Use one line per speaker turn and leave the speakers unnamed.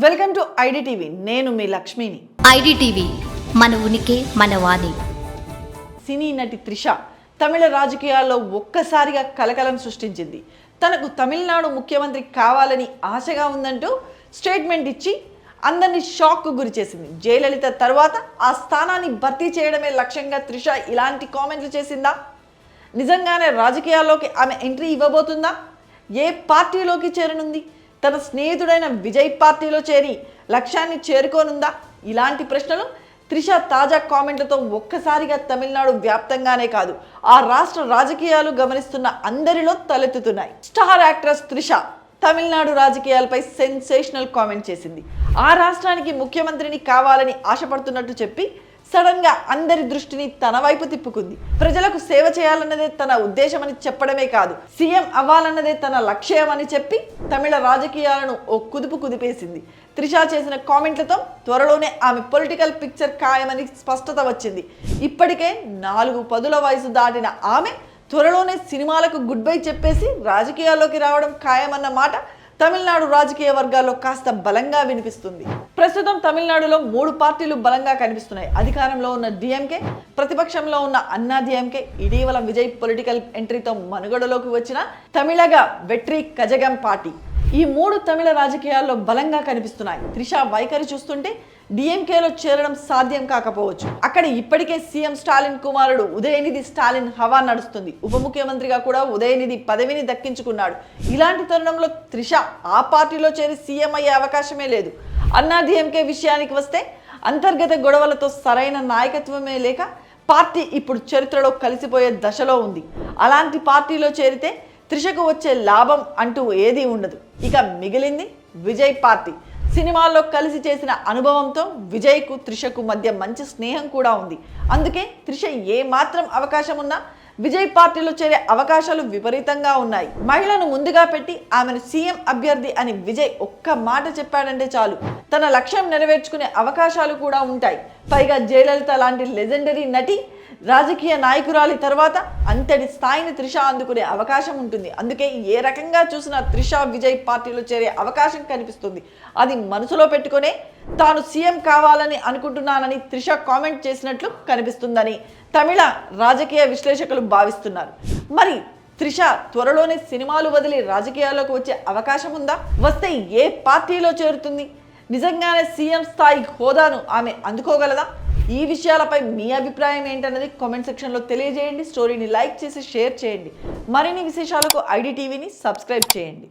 Welcome to IDTV. నేను మీ లక్ష్మిని.
IDTV మన ఉనికి మన వాణి.
సినీ నటి త్రిష తమిళ రాజకీయాల్లో ఒక్కసారిగా కలకలం సృష్టించింది. తనకు తమిళనాడు ముఖ్యమంత్రి కావాలని ఆశగా ఉందంటూ స్టేట్మెంట్ ఇచ్చి అందరినీ షాక్కు గురి చేసింది. జయలలిత తర్వాత ఆ స్థానాన్ని భర్తీ చేయడమే లక్ష్యంగా త్రిష ఇలాంటి కామెంట్లు చేసిందా? నిజంగానే రాజకీయాల్లోకి ఆమె ఎంట్రీ ఇవ్వబోతుందా? ఏ పార్టీలోకి చేరనుంది? తన స్నేహితుడైన విజయ్ పార్టీలో చేరి లక్ష్యాన్ని చేరుకోనుందా? ఇలాంటి ప్రశ్నలు త్రిష తాజా కామెంట్లతో ఒక్కసారిగా తమిళనాడు వ్యాప్తంగానే కాదు ఆ రాష్ట్ర రాజకీయాలు గమనిస్తున్న అందరిలో తలెత్తుతున్నాయి. స్టార్ యాక్ట్రెస్ త్రిష తమిళనాడు రాజకీయాలపై సెన్సేషనల్ కామెంట్ చేసింది. ఆ రాష్ట్రానికి ముఖ్యమంత్రిని కావాలని ఆశపడుతున్నట్టు చెప్పి సడన్గా అందరి దృష్టిని తన వైపు తిప్పుకుంది. ప్రజలకు సేవ చేయాలన్నదే తన ఉద్దేశమని చెప్పడమే కాదు సీఎం అవ్వాలన్నదే తన లక్ష్యం అని చెప్పి తమిళ రాజకీయాలను ఓ కుదుపు కుదిపేసింది. త్రిష చేసిన కామెంట్లతో త్వరలోనే ఆమె పొలిటికల్ పిక్చర్ ఖాయమని స్పష్టత వచ్చింది. ఇప్పటికే నాలుగు పదుల వయసు దాటిన ఆమె త్వరలోనే సినిమాలకు గుడ్ బై చెప్పేసి రాజకీయాల్లోకి రావడం ఖాయమన్న మాట తమిళనాడు రాజకీయ వర్గాల్లో కాస్త బలంగా వినిపిస్తుంది. ప్రస్తుతం తమిళనాడులో మూడు పార్టీలు బలంగా కనిపిస్తున్నాయి. అధికారంలో ఉన్న డిఎంకే ప్రతిపక్షంలో ఉన్న అన్నా డిఎంకే ఇటీవల విజయ్ పొలిటికల్ ఎంట్రీతో మనుగడలోకి వచ్చిన తమిళగా వెట్రి కజగం పార్టీ. ఈ మూడు తమిళ రాజకీయాల్లో బలంగా కనిపిస్తున్నాయి. త్రిష వైఖరి చూస్తుంటే డిఎంకేలో చేరడం సాధ్యం కాకపోవచ్చు. అక్కడ ఇప్పటికే సీఎం స్టాలిన్ కుమారుడు ఉదయనిధి స్టాలిన్ హవా నడుస్తుంది. ఉప ముఖ్యమంత్రిగా కూడా ఉదయనిధి పదవిని దక్కించుకున్నాడు. ఇలాంటి తరుణంలో త్రిష ఆ పార్టీలో చేరి సీఎం అయ్యే అవకాశమే లేదు. అన్నా డిఎంకే విషయానికి వస్తే అంతర్గత గొడవలతో సరైన నాయకత్వమే లేక పార్టీ ఇప్పుడు చరిత్రలో కలిసిపోయే దశలో ఉంది. అలాంటి పార్టీలో చేరితే త్రిషకు వచ్చే లాభం అంటూ ఏదీ ఉండదు. ఇక మిగిలింది విజయ్ పార్టీ. సినిమాల్లో కలిసి చేసిన అనుభవంతో విజయ్కు త్రిషకు మధ్య మంచి స్నేహం కూడా ఉంది. అందుకే త్రిష ఏ మాత్రం అవకాశం ఉన్నా విజయ్ పార్టీలో చేరే అవకాశాలు విపరీతంగా ఉన్నాయి. మహిళను ముందుగా పెట్టి ఆమెను సీఎం అభ్యర్థి అని విజయ్ ఒక్క మాట చెప్పాడంటే చాలు. తన లక్ష్యం నెరవేర్చుకునే అవకాశాలు కూడా ఉంటాయి. పైగా జయలలిత లాంటి లెజెండరీ నటి రాజకీయ నాయకురాలి తర్వాత అంతటి స్థాయిని త్రిష అందుకునే అవకాశం ఉంటుంది. అందుకే ఏ రకంగా చూసినా త్రిష విజయ్ పార్టీలో చేరే అవకాశం కనిపిస్తుంది. అది మనసులో పెట్టుకునే తాను సీఎం కావాలని అనుకుంటున్నానని త్రిష కామెంట్ చేసినట్లు కనిపిస్తుందని తమిళ రాజకీయ విశ్లేషకులు భావిస్తున్నారు. మరి త్రిష త్వరలోనే సినిమాలు వదిలి రాజకీయాల్లోకి వచ్చే అవకాశం ఉందా? వస్తే ఏ పార్టీలో చేరుతుంది? నిజంగానే సీఎం స్థాయి హోదాను ఆమె అందుకోగలదా? ఈ విషయాలపై మీ అభిప్రాయం ఏంటన్నది కామెంట్ సెక్షన్లో తెలియజేయండి. స్టోరీని లైక్ చేసి షేర్ చేయండి. మరిన్ని విశేషాలకు ఐడి టీవీని సబ్స్క్రైబ్ చేయండి.